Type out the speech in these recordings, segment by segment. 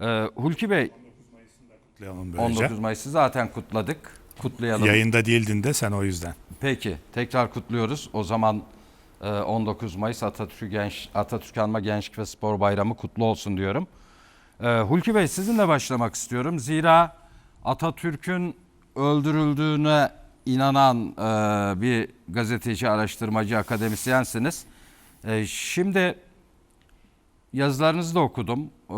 Ee, Hulki Bey Kutlayalım böylece. 19 Mayıs'ı zaten kutladık. Kutlayalım. Yayında değildin de sen o yüzden. Peki tekrar kutluyoruz. O zaman e, 19 Mayıs Atatürk Genç Atatürk Anma Gençlik ve Spor Bayramı kutlu olsun diyorum. Ee, Hulki Bey sizinle başlamak istiyorum. Zira Atatürk'ün öldürüldüğüne inanan e, bir gazeteci, araştırmacı, akademisyensiniz. E, şimdi yazılarınızı da okudum. Ee,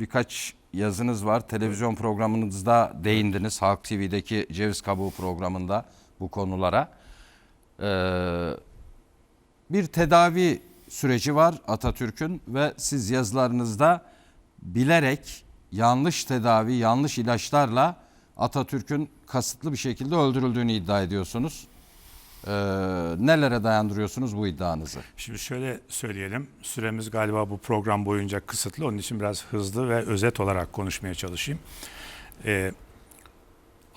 birkaç yazınız var. Televizyon programınızda değindiniz. Halk TV'deki Ceviz Kabuğu programında bu konulara. Ee, bir tedavi süreci var Atatürk'ün ve siz yazılarınızda bilerek yanlış tedavi, yanlış ilaçlarla Atatürk'ün kasıtlı bir şekilde öldürüldüğünü iddia ediyorsunuz. Ee, nelere dayandırıyorsunuz bu iddianızı? Şimdi şöyle söyleyelim. Süremiz galiba bu program boyunca kısıtlı. Onun için biraz hızlı ve özet olarak konuşmaya çalışayım. Ee,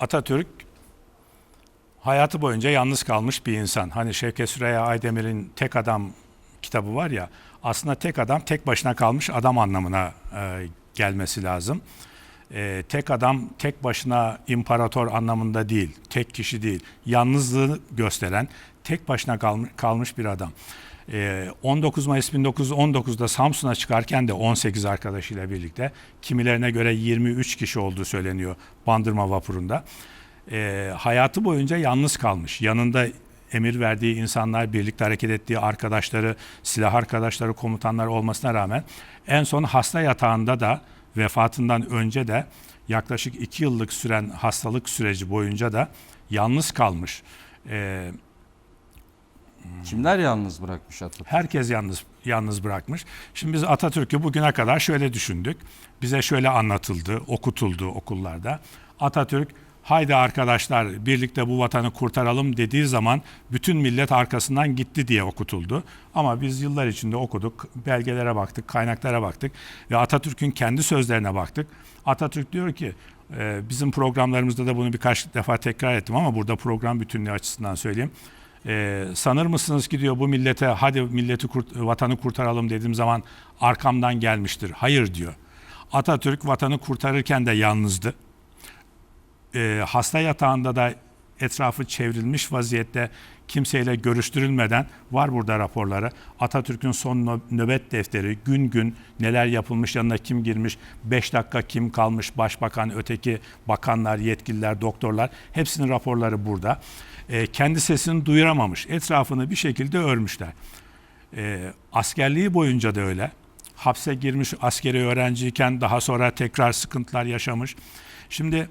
Atatürk hayatı boyunca yalnız kalmış bir insan. Hani Şevket Süreyya Aydemir'in Tek Adam kitabı var ya. Aslında tek adam tek başına kalmış adam anlamına e, gelmesi lazım. E, tek adam tek başına imparator anlamında değil, tek kişi değil, yalnızlığı gösteren tek başına kalmış, bir adam. E, 19 Mayıs 1919'da Samsun'a çıkarken de 18 arkadaşıyla birlikte kimilerine göre 23 kişi olduğu söyleniyor Bandırma vapurunda. E, hayatı boyunca yalnız kalmış. Yanında emir verdiği insanlar, birlikte hareket ettiği arkadaşları, silah arkadaşları, komutanlar olmasına rağmen en son hasta yatağında da vefatından önce de yaklaşık iki yıllık süren hastalık süreci boyunca da yalnız kalmış. Ee, Kimler yalnız bırakmış Atatürk? herkes yalnız yalnız bırakmış. Şimdi biz Atatürk'ü bugüne kadar şöyle düşündük. Bize şöyle anlatıldı, okutuldu okullarda. Atatürk haydi arkadaşlar birlikte bu vatanı kurtaralım dediği zaman bütün millet arkasından gitti diye okutuldu. Ama biz yıllar içinde okuduk, belgelere baktık, kaynaklara baktık ve Atatürk'ün kendi sözlerine baktık. Atatürk diyor ki e, bizim programlarımızda da bunu birkaç defa tekrar ettim ama burada program bütünlüğü açısından söyleyeyim. Ee, sanır mısınız ki diyor bu millete hadi milleti kurt, vatanı kurtaralım dediğim zaman arkamdan gelmiştir. Hayır diyor. Atatürk vatanı kurtarırken de yalnızdı. Ee, hasta yatağında da etrafı çevrilmiş vaziyette kimseyle görüştürülmeden var burada raporları. Atatürk'ün son nö- nöbet defteri gün gün neler yapılmış yanına kim girmiş 5 dakika kim kalmış başbakan öteki bakanlar yetkililer doktorlar hepsinin raporları burada. Ee, kendi sesini duyuramamış etrafını bir şekilde örmüşler. Ee, askerliği boyunca da öyle. Hapse girmiş askeri öğrenciyken daha sonra tekrar sıkıntılar yaşamış. Şimdi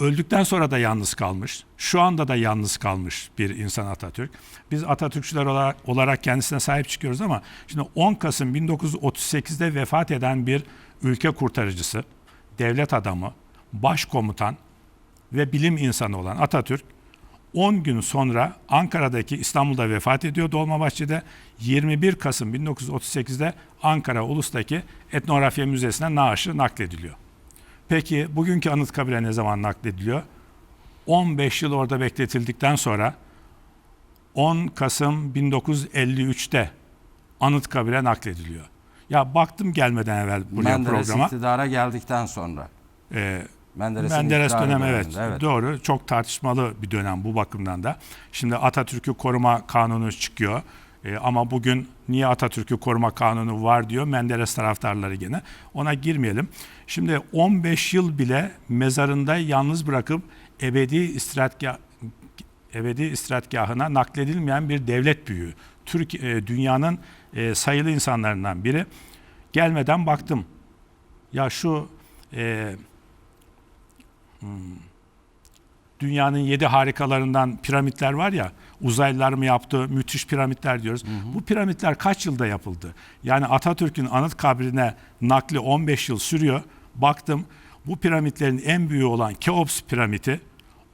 öldükten sonra da yalnız kalmış. Şu anda da yalnız kalmış bir insan Atatürk. Biz Atatürkçüler olarak, olarak kendisine sahip çıkıyoruz ama şimdi 10 Kasım 1938'de vefat eden bir ülke kurtarıcısı, devlet adamı, başkomutan ve bilim insanı olan Atatürk 10 gün sonra Ankara'daki İstanbul'da vefat ediyor Dolmabahçe'de. 21 Kasım 1938'de Ankara Ulus'taki Etnografya Müzesi'ne naaşı naklediliyor. Peki bugünkü Anıtkabir'e ne zaman naklediliyor? 15 yıl orada bekletildikten sonra 10 Kasım 1953'te Anıtkabir'e naklediliyor. Ya baktım gelmeden evvel buraya Menderes programa. iktidara geldikten sonra. Ee, Menderes'in Menderes dönemi evet, evet. doğru çok tartışmalı bir dönem bu bakımdan da. Şimdi Atatürk'ü koruma kanunu çıkıyor. Ee, ama bugün niye Atatürk'ü koruma kanunu var diyor Menderes taraftarları gene. Ona girmeyelim. Şimdi 15 yıl bile mezarında yalnız bırakıp ebedi istirahatgah ebedi istirahatgahına nakledilmeyen bir devlet büyüğü. Türk e, dünyanın e, sayılı insanlarından biri. Gelmeden baktım. Ya şu e, dünyanın yedi harikalarından piramitler var ya uzaylılar mı yaptı müthiş piramitler diyoruz. Bu piramitler kaç yılda yapıldı? Yani Atatürk'ün anıt kabrine nakli 15 yıl sürüyor. Baktım bu piramitlerin en büyüğü olan Keops piramidi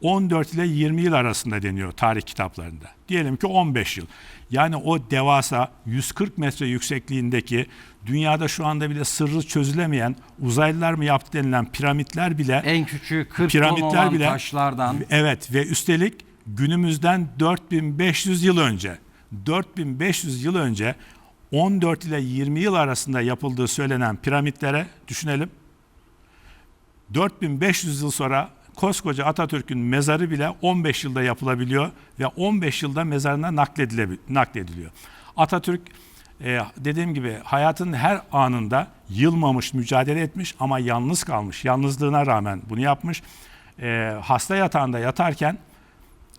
14 ile 20 yıl arasında deniyor tarih kitaplarında. Diyelim ki 15 yıl. Yani o devasa 140 metre yüksekliğindeki dünyada şu anda bile sırrı çözülemeyen uzaylılar mı yaptı denilen piramitler bile En küçüğü 40 ton Piramitler olan bile- taşlardan Evet ve üstelik günümüzden 4500 yıl önce 4500 yıl önce 14 ile 20 yıl arasında yapıldığı söylenen piramitlere düşünelim. 4500 yıl sonra koskoca Atatürk'ün mezarı bile 15 yılda yapılabiliyor ve 15 yılda mezarına naklediliyor. Atatürk e, dediğim gibi hayatın her anında yılmamış, mücadele etmiş ama yalnız kalmış. Yalnızlığına rağmen bunu yapmış. E, hasta yatağında yatarken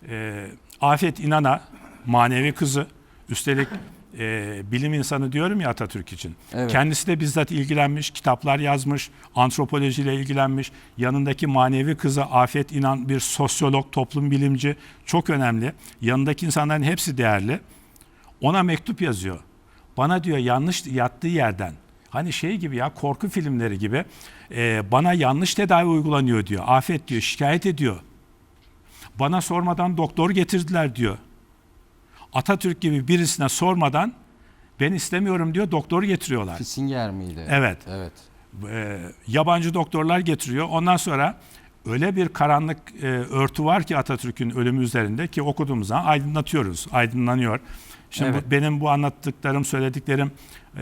e, Afet İnan'a manevi kızı üstelik e, bilim insanı diyorum ya Atatürk için. Evet. Kendisi de bizzat ilgilenmiş, kitaplar yazmış, antropolojiyle ilgilenmiş. Yanındaki manevi kızı Afet İnan bir sosyolog, toplum bilimci çok önemli. Yanındaki insanların hepsi değerli. Ona mektup yazıyor. Bana diyor yanlış yattığı yerden hani şey gibi ya korku filmleri gibi e, bana yanlış tedavi uygulanıyor diyor. Afet diyor şikayet ediyor. Bana sormadan doktor getirdiler diyor. Atatürk gibi birisine sormadan ben istemiyorum diyor doktor getiriyorlar. Kissinger miydi? Evet. Evet. E, yabancı doktorlar getiriyor. Ondan sonra öyle bir karanlık e, örtü var ki Atatürk'ün ölümü üzerinde ki okuduğumuz zaman aydınlatıyoruz. Aydınlanıyor. Şimdi Evet. bu- benim bu anlattıklarım, söylediklerim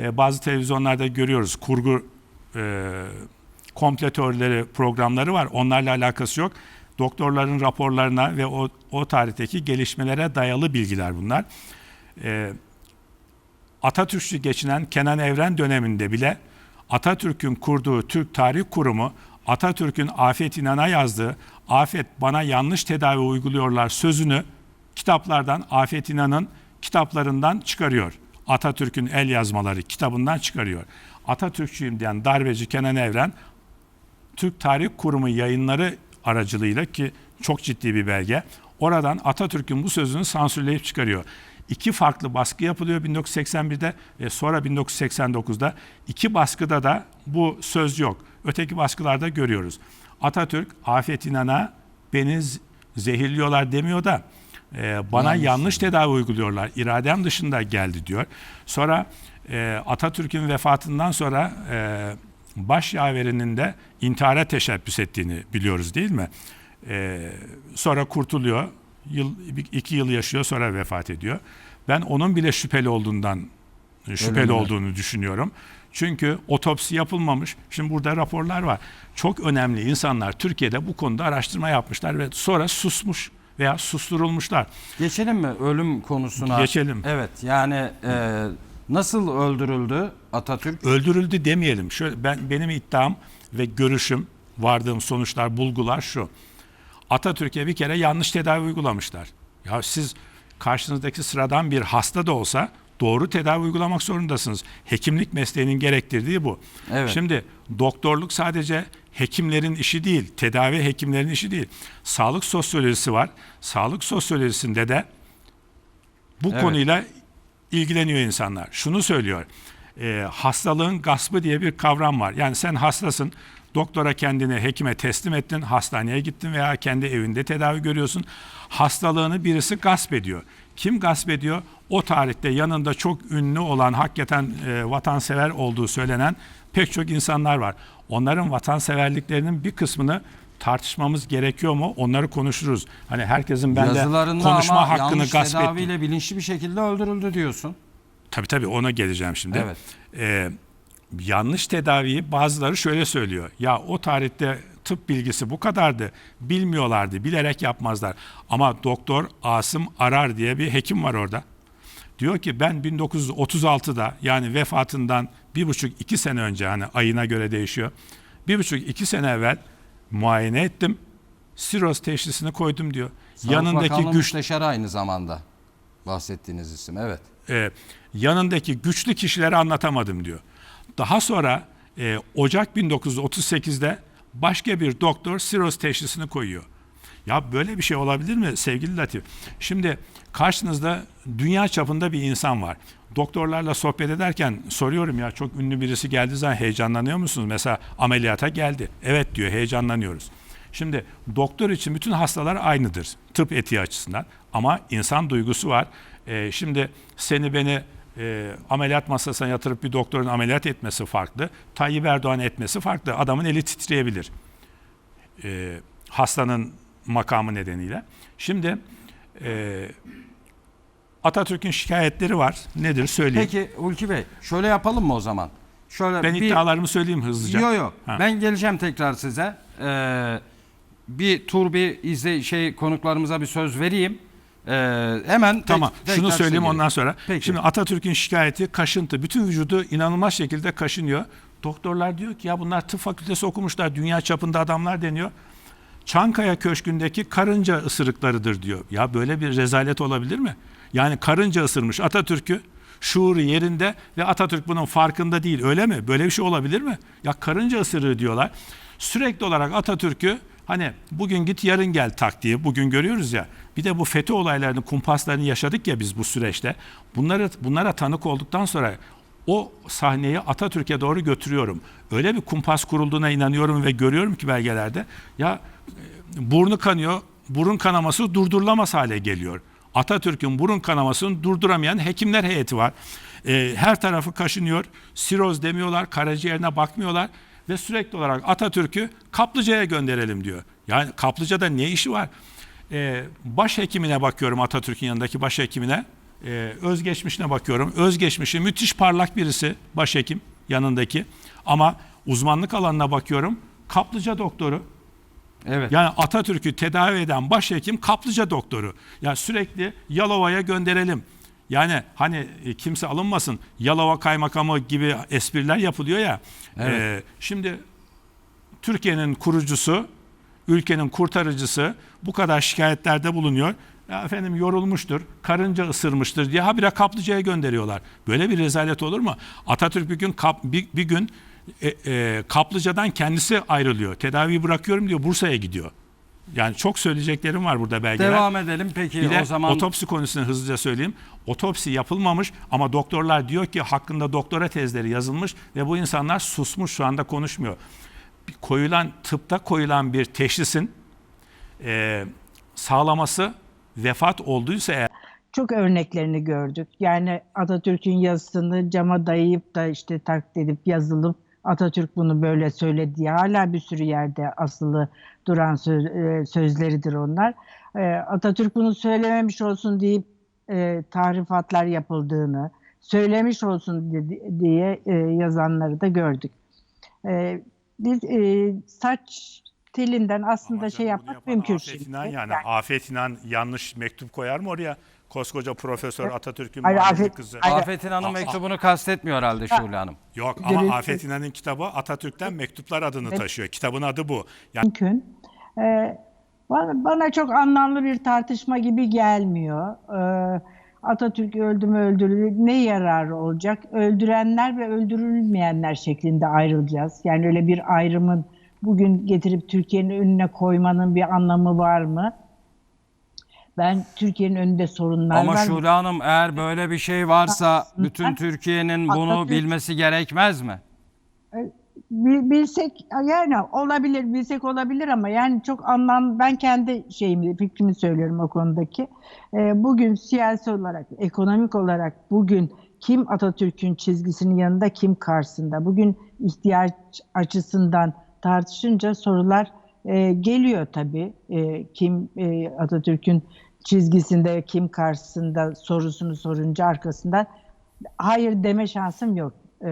e, bazı televizyonlarda görüyoruz. Kurgu e, komple teorileri programları var. Onlarla alakası yok. Doktorların raporlarına ve o, o tarihteki gelişmelere dayalı bilgiler bunlar. E, Atatürkçü geçinen Kenan Evren döneminde bile Atatürk'ün kurduğu Türk Tarih Kurumu Atatürk'ün Afet İnan'a yazdığı Afet bana yanlış tedavi uyguluyorlar sözünü kitaplardan Afet İnan'ın kitaplarından çıkarıyor. Atatürk'ün el yazmaları kitabından çıkarıyor. Atatürkçüyüm diyen darbeci Kenan Evren Türk Tarih Kurumu yayınları aracılığıyla ki çok ciddi bir belge. Oradan Atatürk'ün bu sözünü sansürleyip çıkarıyor. İki farklı baskı yapılıyor 1981'de ve sonra 1989'da. İki baskıda da bu söz yok. Öteki baskılarda görüyoruz. Atatürk Afet İnan'a beni zehirliyorlar demiyor da e, bana Yanlış. yanlış tedavi uyguluyorlar. İradem dışında geldi diyor. Sonra e, Atatürk'ün vefatından sonra e, baş yaverinin de intihara teşebbüs ettiğini biliyoruz değil mi? E, sonra kurtuluyor. Yıl, iki yıl yaşıyor sonra vefat ediyor. Ben onun bile şüpheli olduğundan şüpheli Ölümüne. olduğunu düşünüyorum. Çünkü otopsi yapılmamış. Şimdi burada raporlar var. Çok önemli insanlar Türkiye'de bu konuda araştırma yapmışlar ve sonra susmuş veya susturulmuşlar. Geçelim mi ölüm konusuna? Geçelim. Evet yani e, nasıl öldürüldü Atatürk? öldürüldü demeyelim. Şöyle ben benim iddiam ve görüşüm, vardığım sonuçlar, bulgular şu. Atatürk'e bir kere yanlış tedavi uygulamışlar. Ya siz karşınızdaki sıradan bir hasta da olsa doğru tedavi uygulamak zorundasınız. Hekimlik mesleğinin gerektirdiği bu. Evet. Şimdi doktorluk sadece hekimlerin işi değil, tedavi hekimlerin işi değil. Sağlık sosyolojisi var. Sağlık sosyolojisinde de bu Evet. konuyla ilgileniyor insanlar. Şunu söylüyor. e, hastalığın gaspı diye bir kavram var. Yani sen hastasın. Doktora kendini hekime teslim ettin, hastaneye gittin veya kendi evinde tedavi görüyorsun. Hastalığını birisi gasp ediyor. Kim gasp ediyor? O tarihte yanında çok ünlü olan, hakikaten e, vatansever olduğu söylenen pek çok insanlar var. Onların vatanseverliklerinin bir kısmını tartışmamız gerekiyor mu? Onları konuşuruz. Hani herkesin bende konuşma ama hakkını gasp ettiği. tedaviyle bilinçli bir şekilde öldürüldü diyorsun. Tabii tabii ona geleceğim şimdi. Evet. Ee, yanlış tedaviyi bazıları şöyle söylüyor. Ya o tarihte tıp bilgisi bu kadardı. Bilmiyorlardı. Bilerek yapmazlar. Ama doktor Asım Arar diye bir hekim var orada. Diyor ki ben 1936'da yani vefatından bir buçuk iki sene önce hani ayına göre değişiyor. Bir buçuk iki sene evvel muayene ettim. Siroz teşhisini koydum diyor. Sağlık yanındaki Bakanlığı güç müsteşarı aynı zamanda bahsettiğiniz isim. Evet. e, yanındaki güçlü kişileri anlatamadım diyor. Daha sonra e, Ocak 1938'de başka bir doktor siroz teşhisini koyuyor. Ya böyle bir şey olabilir mi sevgili Latif? Şimdi karşınızda dünya çapında bir insan var. Doktorlarla sohbet ederken soruyorum ya çok ünlü birisi geldiği zaman heyecanlanıyor musunuz? Mesela ameliyata geldi. Evet diyor heyecanlanıyoruz. Şimdi doktor için bütün hastalar aynıdır tıp etiği açısından ama insan duygusu var. Ee, şimdi seni beni e, ameliyat masasına yatırıp bir doktorun ameliyat etmesi farklı. Tayyip Erdoğan etmesi farklı. Adamın eli titreyebilir. Ee, hastanın makamı nedeniyle. Şimdi e, Atatürk'ün şikayetleri var. Nedir söyleyeyim. Peki Hulki Bey şöyle yapalım mı o zaman? şöyle Ben bir iddialarımı söyleyeyim hızlıca. Yok yok. Ben geleceğim tekrar size. Ee, bir tur bir izle şey konuklarımıza bir söz vereyim. Ee, hemen tek- Tamam. tekrar Şunu söyleyeyim ondan sonra. Peki. Şimdi Atatürk'ün şikayeti kaşıntı. Bütün vücudu inanılmaz şekilde kaşınıyor. Doktorlar diyor ki ya bunlar tıp fakültesi okumuşlar. Dünya çapında adamlar deniyor. Çankaya Köşkü'ndeki karınca ısırıklarıdır diyor. Ya böyle bir rezalet olabilir mi? Yani karınca ısırmış Atatürk'ü şuuru yerinde ve Atatürk bunun farkında değil öyle mi? Böyle bir şey olabilir mi? Ya karınca ısırığı diyorlar. Sürekli olarak Atatürk'ü hani bugün git yarın gel taktiği bugün görüyoruz ya. Bir de bu FETÖ olaylarını kumpaslarını yaşadık ya biz bu süreçte. Bunları bunlara tanık olduktan sonra o sahneyi Atatürk'e doğru götürüyorum. Öyle bir kumpas kurulduğuna inanıyorum ve görüyorum ki belgelerde. Ya e, burnu kanıyor, burun kanaması durdurulamaz hale geliyor. Atatürk'ün burun kanamasını durduramayan hekimler heyeti var. E, her tarafı kaşınıyor, siroz demiyorlar, karaciğerine bakmıyorlar ve sürekli olarak Atatürk'ü Kaplıca'ya gönderelim diyor. Yani Kaplıca'da ne işi var? E, başhekimine bakıyorum Atatürk'ün yanındaki başhekimine. E, özgeçmişine bakıyorum. Özgeçmişi müthiş parlak birisi başhekim yanındaki. Ama uzmanlık alanına bakıyorum. Kaplıca doktoru. Evet. Yani Atatürk'ü tedavi eden başhekim kaplıca doktoru. Yani sürekli Yalova'ya gönderelim. Yani hani e, kimse alınmasın. Yalova kaymakamı gibi espriler yapılıyor ya. Evet. E, şimdi Türkiye'nin kurucusu, ülkenin kurtarıcısı bu kadar şikayetlerde bulunuyor. Ya efendim yorulmuştur, karınca ısırmıştır diye habire kaplıcaya gönderiyorlar. Böyle bir rezalet olur mu? Atatürk bir gün kap, bir, bir gün e, e, kaplıcadan kendisi ayrılıyor. Tedaviyi bırakıyorum diyor, Bursa'ya gidiyor. Yani çok söyleyeceklerim var burada belgeler. Devam edelim peki Bir de o zaman. otopsi konusunu hızlıca söyleyeyim. Otopsi yapılmamış ama doktorlar diyor ki hakkında doktora tezleri yazılmış ve bu insanlar susmuş şu anda konuşmuyor. Bir koyulan tıpta koyulan bir teşhisin e, sağlaması vefat olduysa eğer çok örneklerini gördük. Yani Atatürk'ün yazısını cama dayayıp da işte taklit edip yazılıp Atatürk bunu böyle söyledi hala bir sürü yerde asılı duran söz, e, sözleridir onlar. E, Atatürk bunu söylememiş olsun deyip e, tahrifatlar yapıldığını, söylemiş olsun di- diye e, yazanları da gördük. E, biz e, saç telinden aslında Ama şey yapmak mümkün. Afet. İnan yani. Yani- Afet İnan yanlış mektup koyar mı oraya? Koskoca Profesör Atatürk'ün Hayır, manevi Afet- kızı. Hayır. Afet İnan'ın mektubunu kastetmiyor herhalde Şule Hanım. Yok ama Afet İnan'ın kitabı Atatürk'ten mektuplar adını taşıyor. Kitabın adı bu. Yani mümkün. Ee, bana, bana çok anlamlı bir tartışma gibi gelmiyor. Ee, Atatürk öldü mü öldürüldü ne yararı olacak? Öldürenler ve öldürülmeyenler şeklinde ayrılacağız. Yani öyle bir ayrımın bugün getirip Türkiye'nin önüne koymanın bir anlamı var mı? Ben Türkiye'nin önünde sorunlar Ama var. Şule Hanım eğer böyle bir şey varsa bütün Türkiye'nin bunu Atatürk- bilmesi gerekmez mi? Bil- bilsek yani olabilir bilsek olabilir ama yani çok anlam ben kendi şeyimi fikrimi söylüyorum o konudaki. Ee, bugün siyasi olarak ekonomik olarak bugün kim Atatürk'ün çizgisinin yanında kim karşısında bugün ihtiyaç açısından tartışınca sorular e, geliyor tabii. E, kim e, Atatürk'ün çizgisinde kim karşısında sorusunu sorunca arkasından hayır deme şansım yok. E,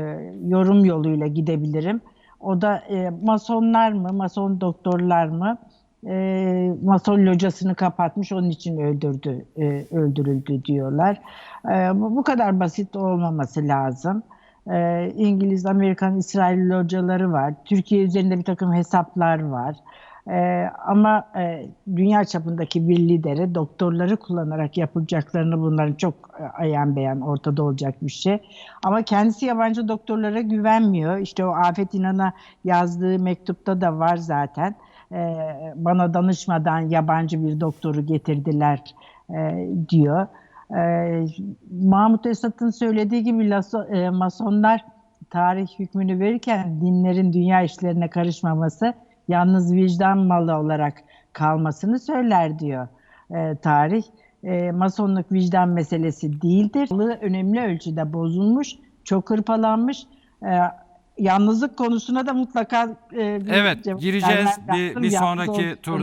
yorum yoluyla gidebilirim. O da e, masonlar mı, mason doktorlar mı, e, mason locasını kapatmış onun için öldürdü, e, öldürüldü diyorlar. E, bu, bu kadar basit olmaması lazım. E, İngiliz, Amerikan, İsrail locaları var. Türkiye üzerinde bir takım hesaplar var. Ee, ama e, dünya çapındaki bir lideri doktorları kullanarak yapılacaklarını bunların çok e, ayan beyan ortada olacak bir şey. Ama kendisi yabancı doktorlara güvenmiyor. İşte o Afet İnan'a yazdığı mektupta da var zaten. Ee, bana danışmadan yabancı bir doktoru getirdiler e, diyor. Ee, Mahmut Esat'ın söylediği gibi laso- e, masonlar tarih hükmünü verirken dinlerin dünya işlerine karışmaması yalnız vicdan malı olarak kalmasını söyler diyor e, tarih. E, masonluk vicdan meselesi değildir. Önemli ölçüde bozulmuş, çok hırpalanmış. E, yalnızlık konusuna da mutlaka e, bir Evet gireceğiz bir, bir sonraki olduğunu tur.